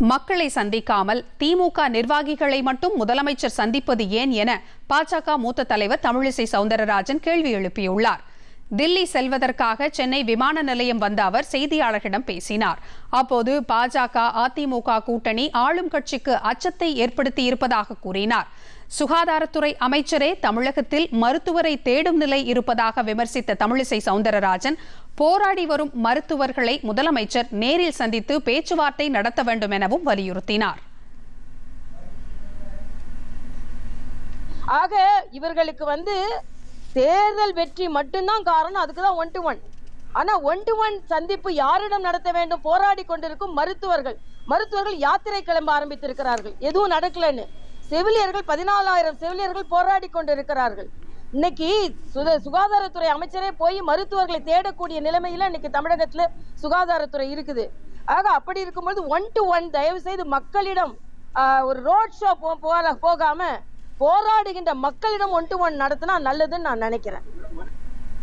மக்களை சந்திக்காமல் திமுக நிர்வாகிகளை மட்டும் முதலமைச்சர் சந்திப்பது ஏன் என பாஜக மூத்த தலைவர் தமிழிசை சவுந்தரராஜன் கேள்வி எழுப்பியுள்ளார். தில்லி செல்வதற்காக சென்னை விமான நிலையம் வந்த அவர் செய்தியாளர்களிடம் பேசினார். அப்போது பாஜக அதிமுக கூட்டணி ஆளும் கட்சிக்கு அச்சத்தை ஏற்படுத்தி இருப்பதாக கூறினார். சுகாதாரத்துறை அமைச்சரே தமிழகத்தில் மருத்துவரை தேடும் நிலை இருப்பதாக விமர்சித்த தமிழிசை சவுந்தரராஜன் போராடி வரும் மருத்துவர்களை முதலமைச்சர் நேரில் சந்தித்து பேச்சுவார்த்தை நடத்த வேண்டும் எனவும் வலியுறுத்தினார். ஆக இவர்களுக்கு வந்து தேர்தல் வெற்றி மட்டும்தான் காரணம் அதுக்கு தான் ஒன் டு ஒன் ஆனா ஒன் டு ஒன் சந்திப்பு யாரிடம் நடத்த வேண்டும்? போராடி கொண்டிருக்கும் மருத்துவர்கள். மருத்துவர்கள் யாத்திரை கிளம்ப ஆரம்பித்திருக்கிறார்கள். எதுவும் நடக்கலன்னு. செவிலியர்கள் பதினாலாயிரம் செவிலியர்கள் போராடி கொண்டிருக்கிறார்கள். இன்னைக்கு சுத சுகாதாரத்துறை அமைச்சரே போய் மருத்துவர்களை தேடக்கூடிய நிலைமையில இன்னைக்கு தமிழகத்துல சுகாதாரத்துறை இருக்குது. ஆக அப்படி இருக்கும்போது ஒன் டு ஒன் தயவு செய்து மக்களிடம் ஒரு ரோட் ஷோ போக போகாம போராடுகின்ற மக்களிடம் ஒன் டு ஒன் நடத்தினா நல்லதுன்னு நான் நினைக்கிறேன்.